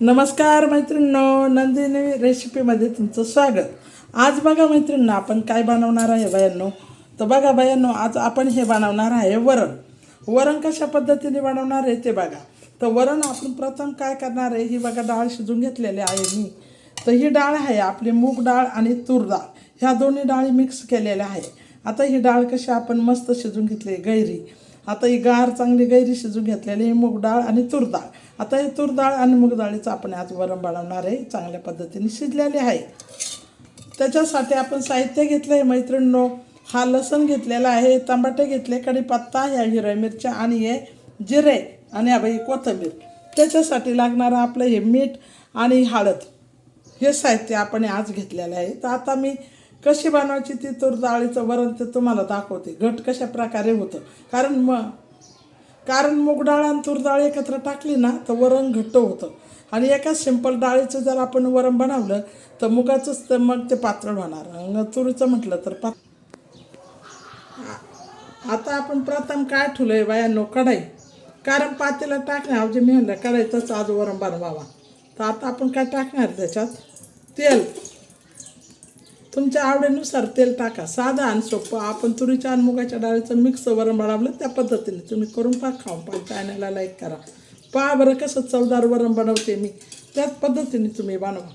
नमस्कार मैत्रिणींनो नंदिनी रेसिपीमध्ये तुमचं स्वागत. आज बघा मैत्रिणींनो आपण काय बनवणार आहे बायांनो? तर बघा बायांनो आज आपण हे बनवणार आहे वरण. वरण कशा पद्धतीने बनवणार आहे ते बघा. तर वरण आपण प्रथम काय करणार आहे ही बघा डाळ शिजून घेतलेली आहे मी. तर ही डाळ आहे आपली मूग डाळ आणि तूर डाळ. ह्या दोन्ही डाळी मिक्स केलेल्या आहे. आता ही डाळ कशी आपण मस्त शिजून घेतली गैरी. आता ही गार चांगली गैरी शिजू घेतलेली ही मूग डाळ आणि तूर डाळ. आता हे तूर डाळ आणि मूग डाळीचं आपण आज वरण बनवणार आहे. चांगल्या पद्धतीने शिजलेले आहे. त्याच्यासाठी आपण साहित्य घेतलं आहे मैत्रिणींनो. हा लसण घेतलेला आहे टमाटे घेतले कढीपत्ता ह्या हिरव्या मिरच्या आणि हे जिरे आणि हा बाई कोथिंबीर. त्याच्यासाठी लागणारं आपलं हे मीठ आणि हळद. हे साहित्य आपण आज घेतलेलं आहे. तर आता मी कशी बनवायची ती तूर डाळीचं वरण ते तुम्हाला दाखवते. घट कशा प्रकारे होतं. कारण मग कारण मूग डाळ आणि तूर डाळ एकत्र टाकली ना तर वरण घट्ट होतं. आणि एका सिंपल डाळीचं जर आपण वरण बनवलं तर मुगाचंच तर मग ते पातळ होणार. तुरीचं म्हटलं तर पात आता आपण प्रथम काय ठेवलं आहे बायांनो? कढाई. कारण पातेला टाकण्याऐवजी मी म्हणलं कढाईतच आज वरण बनवावा. तर आता आपण काय टाकणार त्याच्यात? तेल. तुमच्या आवडीनुसार तेल टाका. साधं आणि सोपं. आपण तुरीच्या आणि मुगाच्या डाळीचं मिक्स वरण बनवलं त्या पद्धतीने. तुम्ही करून पहा खाऊन पहा चॅनलला लाईक करा. पहा बरं कसं चवदार वरण बनवते मी. त्याच पद्धतीने तुम्ही बनवा.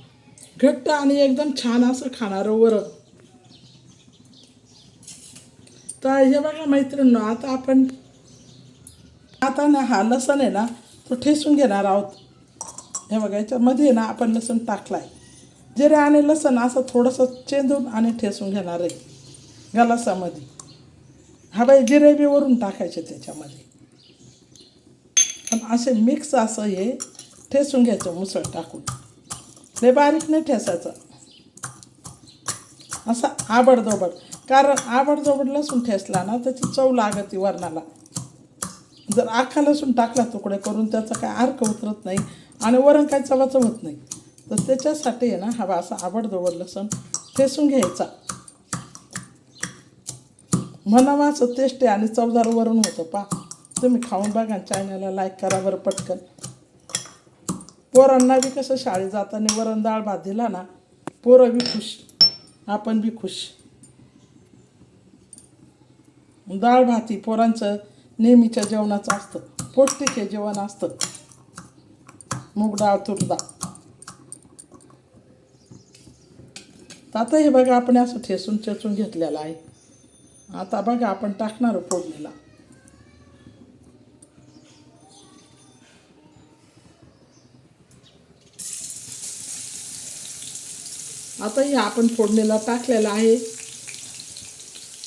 घट्ट आणि एकदम छान असं खाणारं वरण. तर हे बघा मैत्रिणींनो आता आपण आता ना हा लसण आहे ना तो ठेसून घेणार आहोत. हे बघा याच्यामध्ये ना आपण लसण आहे जिरे आणि लसण असं थोडंसं चेंदून आणि ठेसून घेणार आहे. गलासामध्ये. हा बाई जिरे बी वरून टाकायचे त्याच्यामध्ये. पण असे मिक्स असं हे ठेसून घ्यायचं मुसळ टाकून. ते बारीक नाही ठेसायचं असं आबडधोबड. कारण आबडधोबड लसूण ठेसला ना त्याची चव लागते वरणाला. जर आखा लसूण टाकला तुकडे करून त्याचा काय अर्क उतरत नाही आणि वरण काय चवाचं होत नाही. तर त्याच्यासाठी आहे ना हवा असा आवडदोवड लसूण. ठेसून घ्यायचा. म्हणावाचं असं टेस्टी आणि चवदार वरून होतं पा तुम्ही खाऊन बघा चॅनलला लाईक करा बरं पटकन. पोरांना बी कसं शाळेत जाताना वरण डाळ भात दिला ना पोरं बी खुश. आपण बी खुश. डाळ भाती पोरांचं नेहमीच्या जेवणाचं असतं. पौष्टिक हे जेवण असतं. मूग डाळ तूर डाळ. तर आता हे बघा आपण असं ठेसून ठेचून घेतलेलं आहे. आता बघा आपण टाकणार फोडणीला. आता हे आपण फोडणीला टाकलेलं आहे.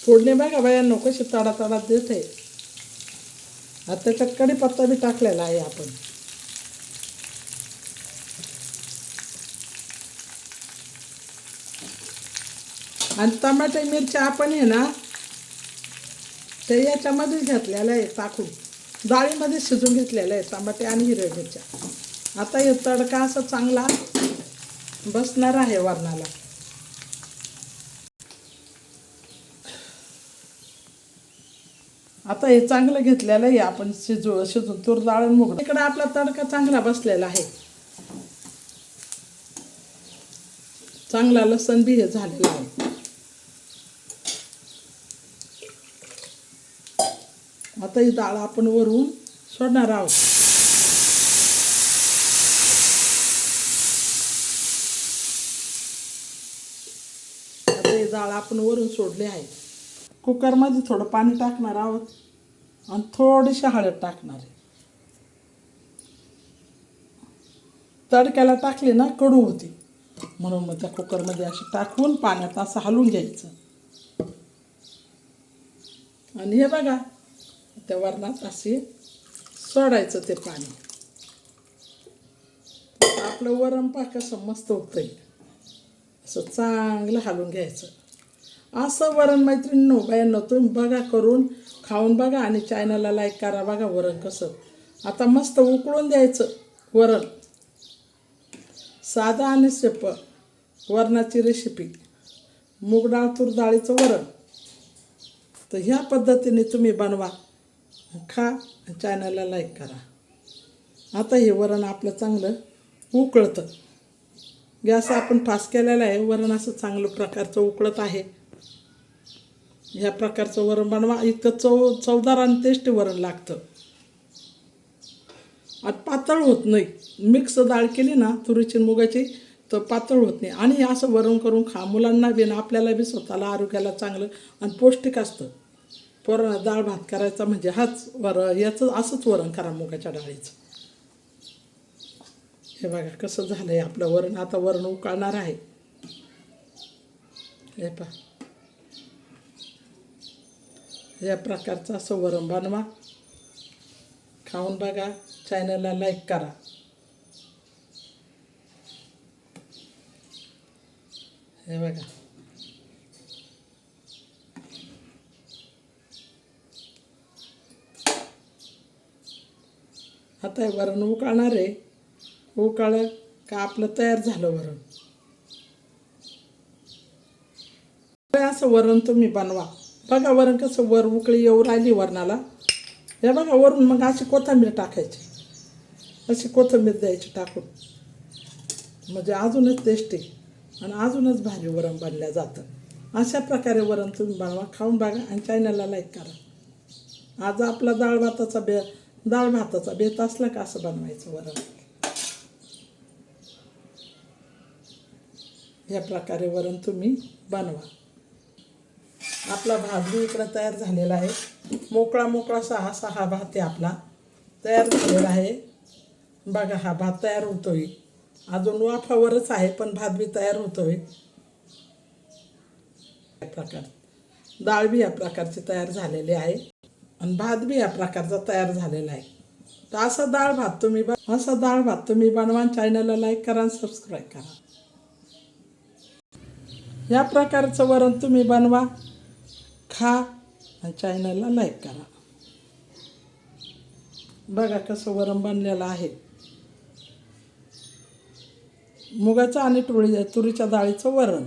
फोडणी बघा बाया कशी तडा तडा देते आता त्याच्यात कढीपत्ता बी टाकलेला आहे आपण. आणि टमाटे मिरच्या आपण आहे ना ते याच्यामध्ये घेतलेलं आहे टाकून. डाळीमध्ये शिजून घेतलेलं आहे टमाटे आणि हिरव्या मिरच्या. आता हे तडका असा चांगला बसणार आहे वरणाला. आता हे चांगलं घेतलेलं आहे आपण शिजू शिजून तूर डाळ मुग. इकडं आपला तडका चांगला बसलेला आहे. चांगला लसण बी हे झालेलं आहे. आता ही डाळ आपण वरून सोडणार आहोत. आता ही डाळ आपण वरून सोडली आहे. कुकरमध्ये थोडं पाणी टाकणार आहोत आणि थोडीशी हळद टाकणार आहे. तडक्याला टाकली ना कडू होती. म्हणून मग त्या कुकरमध्ये अशी टाकून पाण्यात असं हलवून घ्यायचं. आणि हे बघा त्या वरणात असे सोडायचं ते पाणी. आपलं वरण पा कसं मस्त होतंय असं चांगलं हालून घ्यायचं. असं वरण मैत्रिणींनो बायांनो तुम्ही बघा करून खाऊन बघा आणि चॅनलला लाईक करा. बघा वरण कसं. आता मस्त उकळून द्यायचं वरण. साधं आणि सेप वरणाची रेसिपी मूग डाळ तूर डाळीचं वरण. तर ह्या पद्धतीने तुम्ही बनवा. खा चॅनलला लाईक करा. आता हे वरण आपलं चांगलं उकळतं. गॅस आपण फास्ट केलेला आहे वरण असं चांगलं प्रकारचं उकळत आहे. ह्या प्रकारचं वरण बनवा. इतकं चव चवदार आणि टेस्टी वरण लागतं. आणि पातळ होत नाही. मिक्स डाळ केली ना तुरीची मुगाची तर पातळ होत नाही. आणि असं वरण करून खा. मुलांना बी ना आपल्याला बी स्वतःला आरोग्याला चांगलं आणि पौष्टिक असतं. पोरांना डाळ भात करायचा म्हणजे हाच वर याचं असंच वरण करा मुगाच्या डाळीचं. हे बघा कसं झालं आहे आपलं वरण. आता वरण उकळणार आहे. हे पहा. या प्रकारचं असं वरण बनवा. खाऊन बघा. चॅनलला लाईक करा. हे बघा. आता हे वरण उकाळणार आहे उकाळलं का आपलं तयार झालं वरण असं वरण तुम्ही बनवा. बघा वरण कसं वर उकळी येऊ राहिली वरणाला. हे बघा वरून मग अशी कोथिंबीर टाकायची. अशी कोथिंबीर द्यायची टाकून. म्हणजे अजूनच टेस्टी आणि अजूनच भारी वरण बनल्या जातं. अशा प्रकारे वरण तुम्ही बनवा. खाऊन बघा आणि चॅनलला लाईक करा. आज आपला डाळ भाताचा बे डाळ भाताचा बेत असला का असं बनवायचं वरण? या प्रकारे वरण तुम्ही बनवा. आपला भात बी इकडं तयार झालेला आहे. मोकळा मोकळा सहा सहा भात आहे आपला. तयार झालेला आहे. बघा हा भात तयार होतोय. अजून वाफावरच आहे पण भात बी तयार होतोय. या प्रकार डाळ बी या प्रकारची तयार झालेली आहे. आणि भात बी या प्रकारचा तयार झालेला आहे. तर असा डाळ भात तुम्ही बन असा डाळ भात तुम्ही बनवा चॅनलला लाईक करा आणि सबस्क्राईब करा. या प्रकारचं वरण तुम्ही बनवा खा आणि चॅनलला लाईक करा. बघा कसं वरण बनलेलं आहे. मुगाचं आणि टोळी तुरीच्या डाळीचं वरण.